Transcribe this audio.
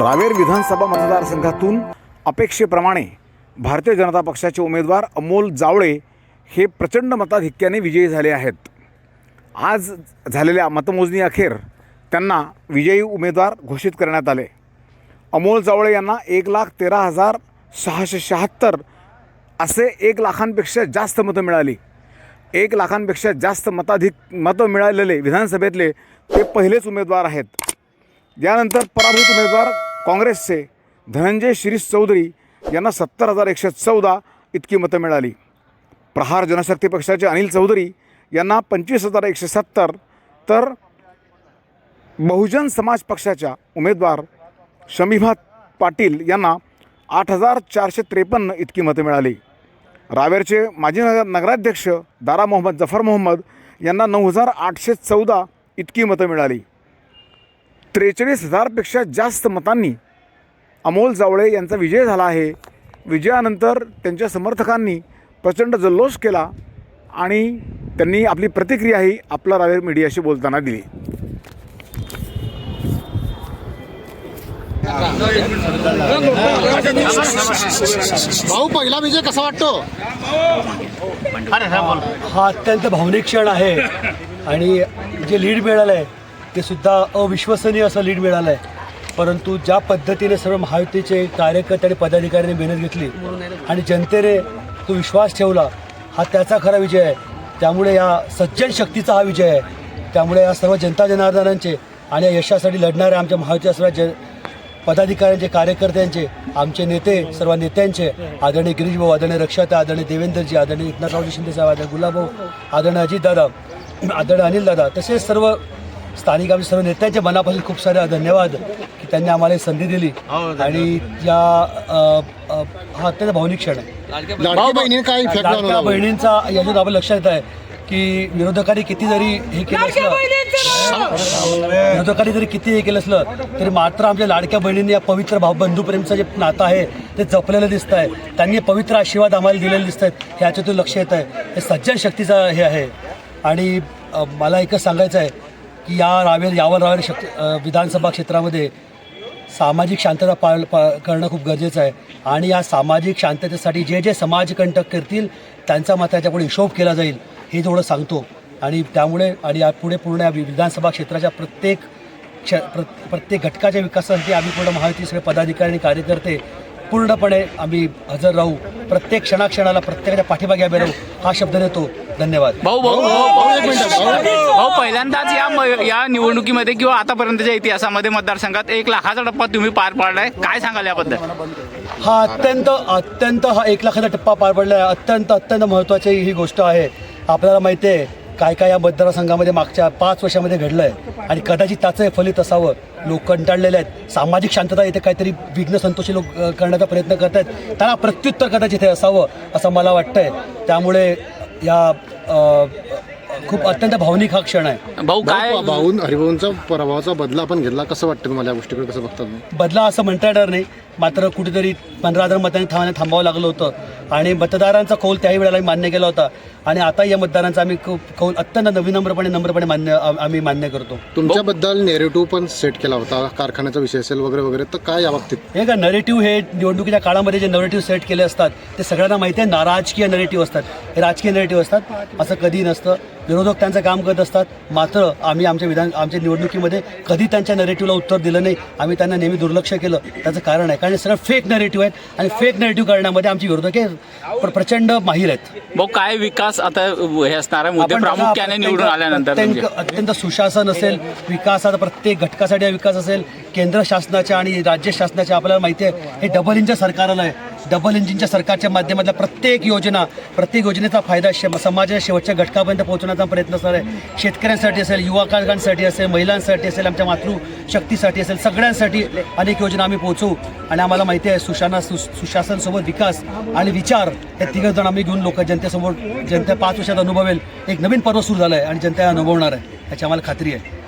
रावेर विधानसभा मतदारसंघातून अपेक्षेप्रमाणे भारतीय जनता पक्षाचे उमेदवार अमोल जावळे हे प्रचंड मताधिक्याने विजयी झाले आहेत. आज झालेल्या मतमोजणी अखेर त्यांना विजयी उमेदवार घोषित करण्यात आले. अमोल जावळे यांना एक लाख तेरा हजार सहाशे शहात्तर असे एक लाखांपेक्षा जास्त मतं मिळाली. एक लाखांपेक्षा जास्त मताधिक मतं मिळालेले विधानसभेतले ते पहिलेच उमेदवार आहेत. यानंतर पराभूत उमेदवार काँग्रेसचे धनंजय शिरीष चौधरी यांना सत्तर हजार एकशे चौदा इतकी मतं मिळाली. प्रहार जनशक्ती पक्षाचे अनिल चौधरी यांना पंचवीस हजार एकशे सत्तर तर बहुजन समाज पक्षाच्या उमेदवार शमीभा पाटील यांना आठ हजार चारशे त्रेपन्न इतकी मतं मिळाली. रावेरचे माजी नगर नगराध्यक्ष दारा मोहम्मद जफर मोहम्मद यांना नऊ हजार आठशे चौदा इतकी मतं मिळाली. त्रेचाळीस हजारपेक्षा जास्त मतांनी अमोल जावळे यांचा विजय झाला आहे. विजयानंतर त्यांच्या समर्थकांनी प्रचंड जल्लोष केला आणि त्यांनी आपली प्रतिक्रियाही आपला रावेर मीडियाशी बोलताना दिली. भाऊ पहिला विजय कसा वाटतो? हा अत्यंत भावनिक क्षण आहे. आणि जे लीड मिळालं आहे ते सुद्धा अविश्वसनीय असं लीड मिळालं आहे परंतु ज्या पद्धतीने सर्व महायुतीचे कार्यकर्ते आणि पदाधिकाऱ्यांनी मेहनत घेतली आणि जनतेने तो विश्वास ठेवला हा त्याचा खरा विजय आहे. त्यामुळे या सज्जन शक्तीचा हा विजय आहे. त्यामुळे या सर्व जनता जनार्दनांचे आणि या यशासाठी लढणाऱ्या आमच्या महायुतीच्या सर्व ज पदाधिकाऱ्यांचे कार्यकर्त्यांचे आमचे नेते सर्व नेत्यांचे आदरणीय गिरीशभाऊ आदरणीय रक्षाता आदरणीय देवेंद्रजी आदरणीय एकनाथरावजी शिंदेसाहेब आदरणीय गुलाबभाऊ आदरणीय अजितदादा आदरणीय अनिलदादा तसेच सर्व स्थानिक आमच्या सर्व नेत्यांच्या मनापासून खूप सारे धन्यवाद की त्यांनी आम्हाला ही संधी दिली. आणि या अ, अ, हा अत्यंत भावनिक क्षण आहे. लाडकी बहिणीने काय इफेक्ट लाडक्या जाणवला भाऊ? बहिणींचा यातून आपण लक्षात येत आहे की विरोधकांनी किती जरी हे केलं असलं विरोधकांनी जरी किती हे केलं असलं तरी मात्र आमच्या लाडक्या बहिणींनी या पवित्र भाव बंधुप्रेमचं जे नातं आहे ते जपलेलं दिसतं आहे. त्यांनी पवित्र आशीर्वाद आम्हाला दिलेले दिसत आहेत ह्याच्यातून लक्ष येत आहे. हे सज्जन शक्तीचं हे आहे. आणि अ, मला एकच सांगायचं आहे की या रावेर यावर रावेर शक् विधानसभा क्षेत्रामध्ये सामाजिक शांतता पाळ पा करणं खूप गरजेचं आहे. आणि या सामाजिक शांततेसाठी जे जे समाजकंटक करतील त्यांचा मात्र याच्यापुढे हिशोब केला जाईल हे थोडं सांगतो. आणि त्यामुळे आणि यापुढे पूर्ण या विधानसभा क्षेत्राच्या प्रत्येक क्ष प्रत्येक घटकाच्या विकासासाठी आम्ही पूर्ण महायुतीचे सगळे पदाधिकारी आणि कार्यकर्ते पूर्णपणे आम्ही हजर राहू. प्रत्येक क्षणाक्षणाला प्रत्येकाच्या पाठीमागे आम्ही राहू. हा शब्द देतो. धन्यवाद. भाऊ भाऊ भाऊ, एक मिनिट, भाऊ. भाऊ पहिल्यांदाच या म- या निवडणुकीमध्ये किंवा आतापर्यंतच्या इतिहासामध्ये मतदारसंघात एक लाखाचा टप्पा तुम्ही पार पाडलाय. काय सांगाल याबद्दल? हा अत्यंत अत्यंत हा एक लाखाचा टप्पा पार पडला आहे अत्यंत अत्यंत महत्त्वाची ही गोष्ट आहे. आपल्याला माहिती आहे काय काय या मतदारसंघामध्ये मागच्या पाच वर्षामध्ये घडलं आहे आणि कदाचित त्याचं हे फलित असावं. लोक कंटाळलेले आहेत. सामाजिक शांतता इथे काहीतरी विघ्न संतोषी लोक करण्याचा प्रयत्न करत आहेत त्यांना प्रत्युत्तर कदाचित हे असावं असं मला वाटतंय. त्यामुळे या खूप अत्यंत भावनिक हा क्षण आहे. भाऊ काय भाऊ भाऊ हरिभाऊंचा पराभवाचा बदला आपण घेतला. कसं वाटतं तुम्हाला या गोष्टीकडे? कसं बघता तुम्ही? बदला असं म्हणता येणार नाही. मात्र कुठेतरी पंधरा हजार मतांनी थांबण्या थांबावं लागलं होतं. आणि मतदारांचा कौल त्याही वेळेला आम्ही मान्य केला होता. आणि आता या मतदारांचा आम्ही कौल अत्यंत नवीनम्रपणे नम्रपणे मान्य आम- आम्ही मान्य करतो. तुमच्याबद्दल नेरेटिव्ह पण सेट केला होता कारखान्याचा विषय असेल वगैरे वगैरे. तर काय या बाबतीत? हे का नरेटिव्ह हे निवडणुकीच्या काळामध्ये जे नरेटिव्ह सेट केले असतात ते सगळ्यांना माहिती आहे ना राजकीय नरेटिव्ह असतात. हे राजकीय नरेटिव्ह असतात. असं कधी नसतं. विरोधक त्यांचं काम करत असतात. मात्र आम्ही आमच्या विधान आमच्या निवडणुकीमध्ये कधी त्यांच्या नरेटिव्हला उत्तर दिलं नाही. आम्ही त्यांना नेहमी दुर्लक्ष केलं. त्याचं कारण आहे कारण सगळं फेक नरेटिव्ह आहेत. आणि फेक नरेटिव्ह करण्यामध्ये आमची विरोधक हे प्र- प्रचंड माहीर आहेत. भाऊ काय विकास आता हे असणार आहे? मुद्दे आपण बघा, प्रामुख्याने निवडून अत्यंत- आल्यानंतर म्हणजे. अत्यंत अत्यंत सुशासन असेल विकासाचा प्रत्येक घटकासाठी हा विकास असेल. केंद्र शासनाच्या आणि राज्य शासनाच्या आपल्याला माहिती आहे हे डबल इंजिन सरकार आलं आहे. डबल इंजिनच्या सरकारच्या माध्यमातल्या प्रत्येक योजना प्रत्येक योजनेचा फायदा शे समाजाच्या शेवटच्या घटकापर्यंत पोहोचवण्याचा प्रयत्न असणार आहे. शेतकऱ्यांसाठी असेल युवाकांसाठी असेल महिलांसाठी असेल आमच्या मातृशक्तीसाठी असेल सगळ्यांसाठी अनेक योजना आम्ही पोहोचवू आणि आम्हाला माहिती आहे सुशाना सु सुशासनसोबत विकास आणि विचार हे तिघं जण आम्ही घेऊन लोक जनतेसमोर जनता पाच वर्षात अनुभवेल. एक नवीन पर्व सुरू झालं आहे आणि जनता अनुभवणार आहे. याची आम्हाला खात्री आहे.